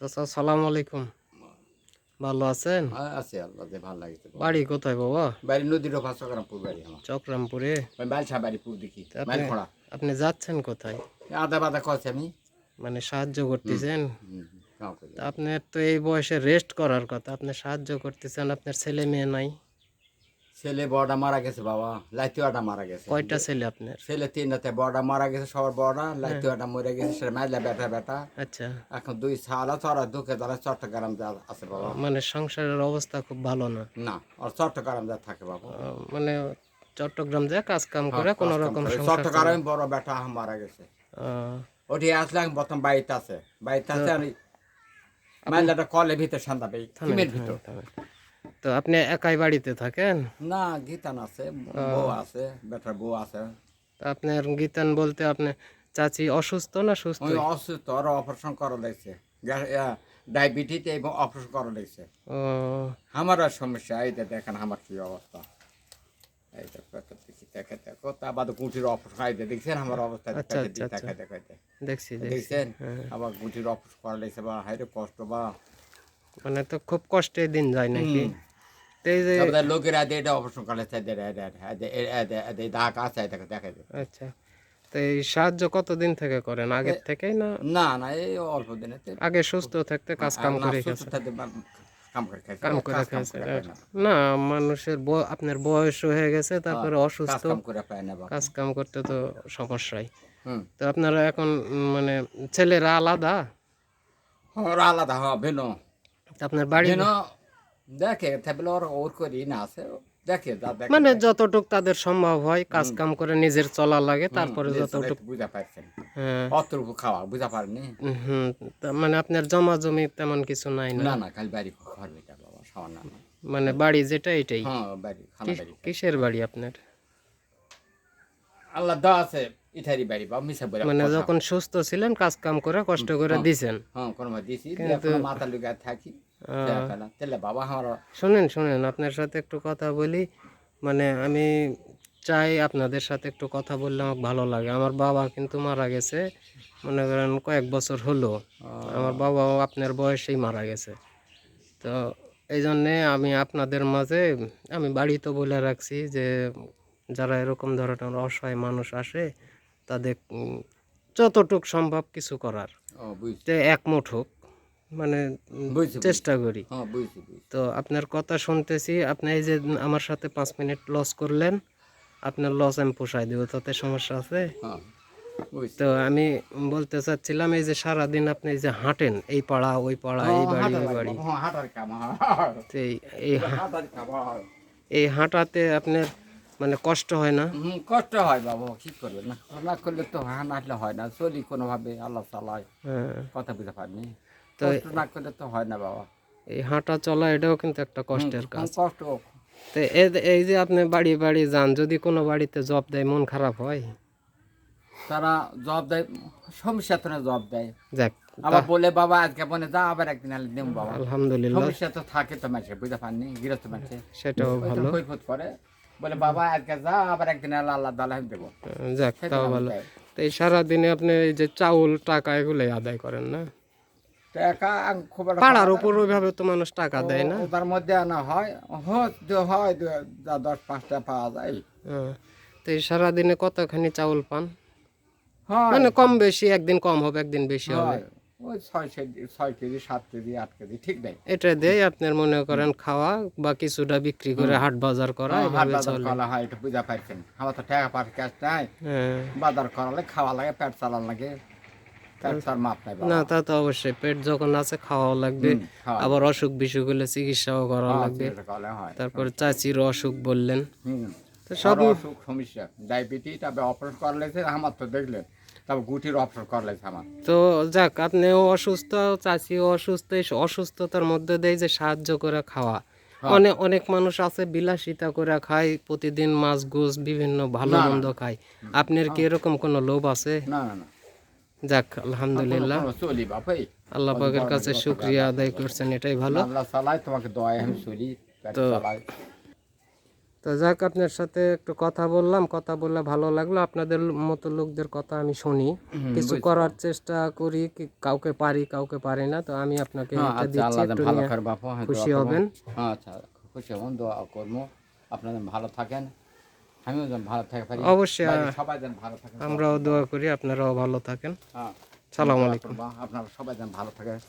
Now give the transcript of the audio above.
চাচা সালাম আলাইকুম। ভালো আছেন? হ্যাঁ, আছে আল্লাহ যে ভালো লাগছে। বাড়ি কোথায় বাবা? বাড়ি নদীর ওপাশ চক্রামপুর বাড়ি আমার। চক্রামপুরে বালসা বাড়ি পুর দেখি আপনি যাচ্ছেন কোথায়? আদা বাদা করছি আমি। মানে সাহায্য করতেছেন? আপনার তো এই বয়সে রেস্ট করার কথা। আপনি সাহায্য করতেছেন আপনার ছেলে মেয়ে নাই। ছেলে বড়টা মারা গেছে বাবা। লাইতুয়াটা মারা গেছে। কয়টা ছেলে আপনার? ছেলে তিনটাতে বড়টা মারা গেছে সবার বড়টা। লাইতুয়াটা মরে গেছে সে মাইলা বেটা বেটা আচ্ছা। এখন দুই সালা চড়া দুঃখে তারা চট্টগ্রাম যা আছে বাবা। মানে সংসারের অবস্থা খুব ভালো না? না আর চট্টগ্রাম যা থাকে বাবা। মানে চট্টগ্রাম যায় কাজ কাম করে কোনো রকম চট্টগ্রামে বড় বেটা মারা গেছে। ওটি আসলাম প্রথম বাড়িতে আছে। বাড়িতে আছে আমি মাইলাটা কলের ভিতর পেয়ে কিমের ভিতর। তো আপনি একাই বাড়িতে থাকেন? না গীতান আছে বউ আছে বেটার বউ আছে। আপনার গীতান বলতে আপনি চাচি অসুস্থ না সুস্থ? অসুস্থ আর অপারেশন করা লাগছে। ডায়াবেটিস এবং অপারেশন করা লাগছে। আমার আর সমস্যা এই যে দেখেন আমার কি অবস্থা। দেখি দেখে দেখো তা বাদ অপারেশন দেখছেন আমার অবস্থা আচ্ছা, আচ্ছা, দেখাইতে দেখছি দেখছেন? আবার অপারেশন করা লাগছে বা হাইরে কষ্ট বা মানে তো খুব কষ্টে দিন যায় নাকি? লোকের এটা অপারেশন দাগ আছে দেখো আচ্ছা। তো এই সাহায্য কতদিন থেকে করেন? আগের থেকেই না? না না এই অল্প দিনে আগে সুস্থ থাকতে কাজ কাম করে কাম না। মানুষের আপনার বয়স হয়ে গেছে তারপরে অসুস্থ। কাজ কাম করতে তো সমস্যাই। তো আপনারা এখন মানে ছেলেরা আলাদা? ওরা আলাদা হ্যাঁ ভিন্ন। আপনার বাড়ি দেখে তাহলে ওর ওর করি না আছে। দেখে যা দেখে মানে যতটুক তাদের সম্ভব হয় কাজ কাম করে নিজের চলা লাগে তারপরে যতটুক বুঝা পারছেন। হ্যাঁ। অতটুকু খাওয়া বুঝা পারেনি হুম মানে আপনার জমা জমি তেমন কিছু নাই না? না খালি বাড়ি ঘর বেটা বাবা সামান্য। মানে বাড়ি যেটা এটাই। হ্যাঁ বাড়ি খানা বাড়ি কিসের বাড়ি আপনার? আল্লাহ দা আছে ইথারি বাড়ি বা মিশা বলে মানে যখন সুস্থ ছিলেন কাজ কাম করে কষ্ট করে দিছেন। হ্যাঁ কোনো দিছি মাথা লুকা থাকি। তাহলে বাবা আমার শুনেন শুনেন আপনার সাথে একটু কথা বলি। মানে আমি চাই আপনাদের সাথে একটু কথা বললে আমার ভালো লাগে। আমার বাবা কিন্তু মারা গেছে মনে করেন কয়েক বছর হলো। আমার বাবাও আপনার বয়সেই মারা গেছে। তো এই জন্যে আমি আপনাদের মাঝে আমি বাড়িতে বলে রাখছি যে যারা এরকম ধরনের অসহায় মানুষ আসে তাদের যতটুক সম্ভব কিছু করার। তে একমুঠ হোক। মানে চেষ্টা করি। হ্যাঁ তো আপনার কথা শুনতেছি আপনি এই যে আমার সাথে পাঁচ মিনিট লস করলেন আপনার লস আমি পোষাই দেবো তাতে সমস্যা আছে? হ্যাঁ তো আমি বলতে চাচ্ছিলাম এই যে সারাদিন আপনি এই যে হাঁটেন এই পাড়া ওই পাড়া এই বাড়ি ওই বাড়ি। হ্যাঁ হ্যাঁ এই- এই হয় হাঁটাতে আপনার মানে কষ্ট হয় না? কষ্ট হয় বাবা কি করবে না। করলে তো হ্যাঁ নাচলে হয় না চলি কোনোভাবে আল্লাহ হ্যাঁ। কথা বুঝতে পারিনি। তো না করলে তো হয় না বাবা। এই হাঁটা চলা এটাও কিন্তু একটা কষ্টের কাজ। কষ্ট তো এই- যে আপনি বাড়ি বাড়ি যান যদি কোনো বাড়িতে জব দেয় মন খারাপ হয়? তারা জব দেয় জব দেয়। যাক আবার বলে বাবা আজকে বলে যা আবার একদিন আলে দেব বাবা। আলহামদুলিল্লাহ। সমস্যা তো থাকে তো মানুষের বুঝতে পারিনি গৃহস্থ মানুষের। সেটাও ভালো। কৈফত করে। বলে বাবা আজকে যা আবার একদিন আলে আল্লাহ দেবো। যাক তাও ভালো। তো এই সারাদিনে আপনি এই যে চাউল টাকা এগুলোই আদায় করেন না? টাকা খুব পাড়ার উপর ওইভাবে তো মানুষ টাকা দেয় না। মধ্যে আনা হয় হয় হয় দশ পাঁচটা পাওয়া যায়। হ্যাঁ। তো সারাদিনে কতখানি চাউল পান? মানে কম বেশি একদিন কম হবে একদিন বেশি হবে। ওই ছয় কেজি ছয় কেজি সাত কেজি আট কেজি ঠিক নেই। এটা দিয়ে আপনার মনে করেন খাওয়া বা কিছুটা বিক্রি করে হাট বাজার করা হাট বাজার করা হয় এটা বুঝা পাইছেন আমার তো টাকা ক্যাশ নাই। হ্যাঁ। বাজার করালে খাওয়া লাগে পেট চালান লাগে। না তা তো অবশ্যই। পেট যখন আছে খাওয়াও লাগবে। আবার অসুখ বিসুখ হলে চিকিৎসাও করা লাগবে। চিকিৎসা তারপর চাচির অসুখ বললেন। সব অসুখ সমস্যা। ডায়াবেটিস তারপরে অপারেশন আমার তো দেখলেন। তারপর গুটির অপারেশন আমার। তো যাক আপনিও অসুস্থ চাচিও অসুস্থ অসুস্থতার মধ্যে দিয়ে যে সাহায্য করে খাওয়া। অনেক অনেক মানুষ আছে বিলাসিতা করে খায় প্রতিদিন মাছ গোস বিভিন্ন ভালো মন্দ খায়। আপনার কি এরকম কোনো লোভ আছে? না না। যাক আলহামদুলিল্লাহ। আল্লাহ পাকের কাছে শুক্রিয়া আদায় করছেন এটাই ভালো। আল্লাহ চালাই তোমাকে দয়া আমি চলি তো- তো যাক আপনার সাথে একটু কথা বললাম। কথা বললে ভালো লাগল। আপনাদের মতো লোকদের কথা আমি শুনি। কিছু করার চেষ্টা করি কি কাউকে পারি কাউকে পারি না। তো আমি আপনাকে হ্যাঁ, এটা আচ্ছা দিচ্ছি একটু হ্যাঁ, খুশি হবেন। হ্যাঁ আচ্ছা খুশি হবেন দোয়া করব। আপনারা ভালো থাকেন। আমিও যেন ভালো থাকতে পারি অবশ্যই, সবাই যেন ভালো থাকেন আমরাও দোয়া করি আপনারাও ভালো থাকেন। হ্যাঁ। সালাম আলাইকুম। আপনারা সবাই যেন ভালো থাকে